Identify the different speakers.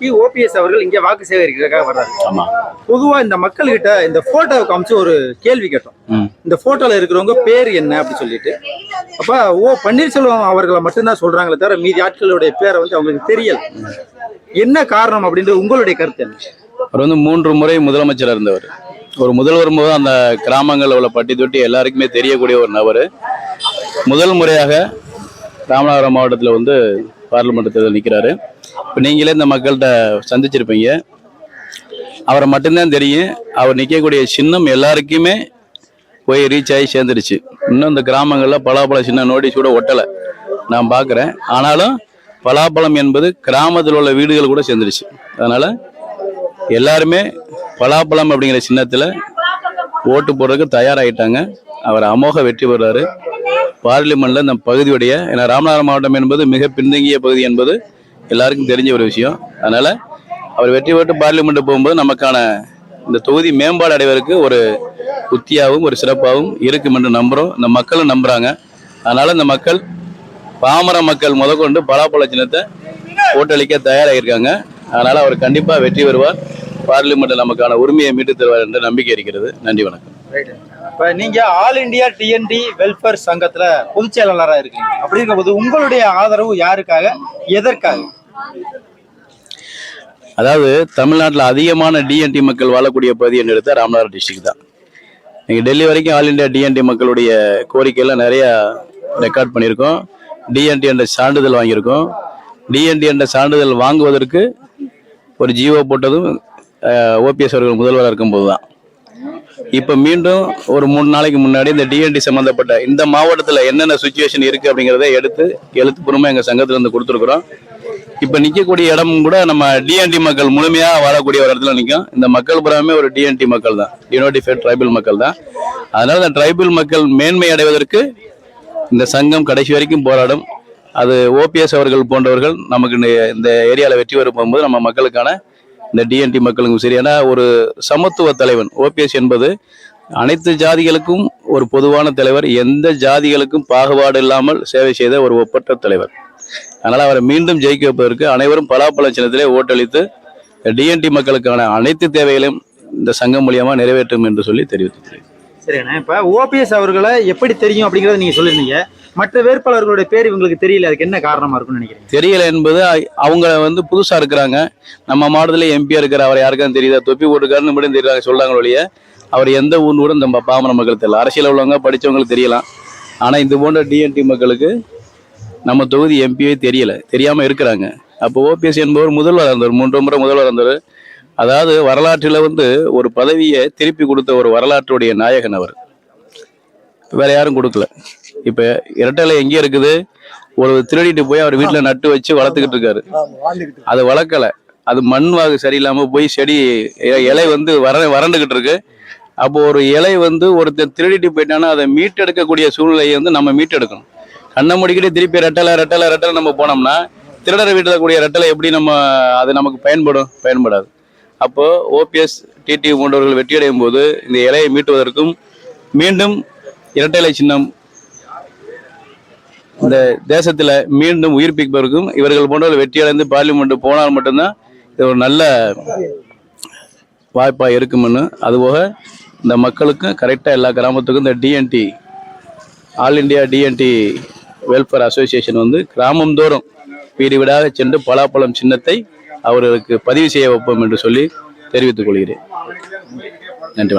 Speaker 1: இன்னைக்கு ஓபிஎஸ் அவர்கள் இங்க வாக்கு சேகரிக்கிறதுக்காக வர்றாரு
Speaker 2: ஆமா.
Speaker 1: பொதுவா இந்த மக்கள்கிட்ட இந்த போட்டோவை காமிச்சு ஒரு கேள்வி கேட்டோம். இந்த போட்டோல இருக்கிறவங்க பேர் என்ன அப்படி சொல்லிட்டு. அப்ப ஓ பன்னீர்செல்வம் அவர்களை மட்டும்தான் சொல்றாங்களே தவிர மீதி ஆட்களுடைய பேரை வந்து அவங்களுக்கு தெரியல. என்ன காரணம் அப்படின்றது உங்களுடைய கருத்து என்ன?
Speaker 2: அவர் வந்து மூன்று முறை முதலமைச்சராக இருந்தவர். ஒரு முதல்வர் போது அந்த கிராமங்களில் உள்ள பட்டி தொட்டி எல்லாருக்குமே தெரியக்கூடிய ஒரு நபர். முதல் முறையாக ராமநாதபுரம் மாவட்டத்தில் வந்து பார்லிமெண்ட் தேர்தல் நிற்கிறாரு இப்போ நீங்களே இந்த மக்கள்கிட்ட சந்திச்சிருப்பீங்க. அவரை மட்டும்தான் தெரியும். அவர் நிற்கக்கூடிய சின்னம் எல்லாருக்குமே போய் ரீச் ஆகி சேர்ந்துருச்சு. இன்னும் இந்த கிராமங்களில் பலாப்பழ சின்ன நோட்டீஸ் கூட ஒட்டலை. நான் பார்க்குறேன் ஆனாலும் பலாப்பழம் என்பது கிராமத்தில் உள்ள வீடுகள் கூட சேர்ந்துருச்சு. அதனால் எல்லாருமே பலாப்பழம் அப்படிங்கிற சின்னத்தில் ஓட்டு போடுறதுக்கு தயாராகிட்டாங்க அவர் அமோக வெற்றி பெறுறாரு. பார்லிமெண்ட்டில் இந்த பகுதியுடைய ஏன்னா ராமநாதபுரம் மாவட்டம் என்பது மிக பின்தங்கிய பகுதி என்பது எல்லாருக்கும் தெரிஞ்ச ஒரு விஷயம். அதனால அவர் வெற்றி பெற்று பார்லிமெண்ட் போகும்போது நமக்கான இந்த தொகுதி மேம்பாடு அடைவதற்கு ஒரு உத்தியாகவும் ஒரு சிறப்பாகவும் இருக்கும் என்று நம்புகிறோம் இந்த மக்களும் நம்புகிறாங்க அதனால இந்த மக்கள் பாமர மக்கள் முதற்கொண்டு பலாப்பழ சின்னத்தை ஓட்டளிக்க தயாராகிருக்காங்க அதனால் அவர் கண்டிப்பாக வெற்றி பெறுவார். பார்லிமெண்ட்டில் நமக்கான உரிமையை மீட்டு தருவார் என்ற நம்பிக்கை இருக்கிறது. நன்றி வணக்கம்.
Speaker 1: இப்போ நீங்கள் ஆல் இந்தியா டிஎன்டி வெல்ஃபேர் சங்கத்தில் பொதுச் செயலாளராக இருக்கீங்க. அப்படி இருக்கும்போது உங்களுடைய ஆதரவு யாருக்காக எதற்காக?
Speaker 2: அதாவது தமிழ்நாட்டில் அதிகமான டிஎன்டி மக்கள் வாழக்கூடிய பகுதி என்று எடுத்தால் ராமநாதர் டிஸ்ட்ரிக்ட் தான். நீங்கள் டெல்லி வரைக்கும் ஆல் இந்தியா டிஎன்டி மக்களுடைய கோரிக்கையெல்லாம் நிறையா ரெக்கார்ட் பண்ணியிருக்கோம். டிஎன்டி என்ற சான்றிதழ் வாங்கியிருக்கோம். டிஎன்டி என்ற சான்றிதழ் வாங்குவதற்கு ஒரு ஜிஓ போட்டதும் ஓபிஎஸ் அவர்கள் முதல்வராக இருக்கும்போது தான். இப்போ மீண்டும் ஒரு மூணு நாளைக்கு முன்னாடி இந்த டிஎன்டி சம்மந்தப்பட்ட இந்த மாவட்டத்தில் என்னென்ன சுச்சுவேஷன் இருக்குது அப்படிங்கிறத எடுத்து எழுத்துப்பூர்வமாக எங்கள் சங்கத்திலேருந்து கொடுத்துருக்குறோம். இப்போ நிற்கக்கூடிய இடம் கூட நம்ம டிஎன்டி மக்கள் முழுமையாக வாழக்கூடிய ஒரு இடத்துல நிற்கும் இந்த மக்கள் புறாமே ஒரு டிஎன்டி மக்கள் தான். டினோட்டிஃபைட் ட்ரைபல் மக்கள் தான். அதனால இந்த ட்ரைபல் மக்கள் மேன்மை அடைவதற்கு இந்த சங்கம் கடைசி வரைக்கும் போராடும். அது ஓபிஎஸ் அவர்கள் போன்றவர்கள் நமக்கு இந்த- இந்த ஏரியாவில் வெற்றி பெற போகும்போது நம்ம மக்களுக்கான இந்த டிஎன்டி மக்களுக்கும் சரி. ஏன்னா ஒரு சமத்துவ தலைவன் ஓபிஎஸ் என்பது அனைத்து ஜாதிகளுக்கும் ஒரு பொதுவான தலைவர் எந்த ஜாதிகளுக்கும் பாகுபாடு இல்லாமல் சேவை செய்த ஒரு ஒப்பற்ற தலைவர். அதனால் அவரை மீண்டும் ஜெயிக்க வைப்பதற்கு அனைவரும் பலாப்பழ சின்னத்திலே ஓட்டளித்து டிஎன்டி மக்களுக்கான அனைத்து தேவைகளையும் இந்த சங்கம் மூலியமாக நிறைவேற்றும் என்று சொல்லி தெரிவித்துக்கிறேன்.
Speaker 1: சரிங்கண்ணா இப்போ ஓபிஎஸ் அவர்களை எப்படி தெரியும் அப்படிங்கிறத நீங்கள் சொல்லிருந்தீங்க. மற்ற வேட்பாளர்களுடைய பேர் இவங்களுக்கு தெரியல. அதுக்கு என்ன காரணமா இருக்கும்னு நினைக்கிறேன்
Speaker 2: தெரியல என்பது அவங்க வந்து புதுசா இருக்கிறாங்க. நம்ம மாவட்டத்தில் எம்பியா இருக்கிற அவர் யாருக்கும் தெரியுதா? தொப்பி போட்டுக்காருன்னு மட்டும் தெரியுறாங்க சொல்றாங்க ஒழிய அவர் எந்த ஊர்னு கூட நம்ம பாமர மக்கள் தெரியல. அரசியல் உள்ளவங்க படிச்சவங்களுக்கு தெரியலாம். ஆனால் இது போன்ற டிஎன்டி மக்களுக்கு நம்ம தொகுதி எம்பியே தெரியல. தெரியாமல் இருக்கிறாங்க. அப்போ ஓபிஎஸ் என்பவர் முதல்வர் இருந்தவர் மூன்று முறை முதல்வர் இருந்தவர் அதாவது வரலாற்றில் வந்து ஒரு பதவியை திருப்பி கொடுத்த ஒரு வரலாற்றுடைய நாயகன் அவர். வேற யாரும் கொடுக்கல. இப்ப இரட்டலை எங்கே இருக்குது? ஒரு திருடிட்டு போய் அவர் வீட்டுல நட்டு வச்சு வளர்த்துக்கிட்டு இருக்காரு. அது வளர்க்கல. அது மண் வாகு சரியில்லாம போய் செடி இலை வந்து வர வறண்டுகிட்டு இருக்கு. அப்போ ஒரு இலை வந்து ஒருத்தர் திருடிட்டு போயிட்டானா அதை மீட்டெடுக்கக்கூடிய சூழ்நிலையை வந்து நம்ம மீட்டெடுக்கணும். கண்ணை முடிக்கிட்டு திருப்பி ரெட்டலை ரெட்டலை ரெட்டலை நம்ம போனோம்னா திருடரை வீட்டில் கூடிய ரெட்டலை எப்படி நம்ம அது நமக்கு பயன்படும்? பயன்படாது. அப்போ ஓபிஎஸ் டிடி போன்றவர்கள் வெற்றியடையும் போது இந்த இலையை மீட்டுவதற்கும் மீண்டும் இரட்டை சின்னம் இந்த தேசத்துல மீண்டும் உயிர்ப்பிப்பதற்கும் இவர்கள் போன்றவர்கள் வெற்றியடைந்து பார்லிமெண்ட் போனால் மட்டும்தான் இது ஒரு நல்ல வாய்ப்பாக இருக்கும்னு. அதுபோக இந்த மக்களுக்கும் கரெக்டாக எல்லா கிராமத்துக்கும் இந்த TNT all India TNT welfare association வந்து கிராமந்தோறும் வீடு வீடாக சென்று பலாப்பழம் சின்னத்தை அவர்களுக்கு பதிவு செய்ய வைப்போம் என்று சொல்லி தெரிவித்துக் கொள்கிறேன். நன்றி வணக்கம்.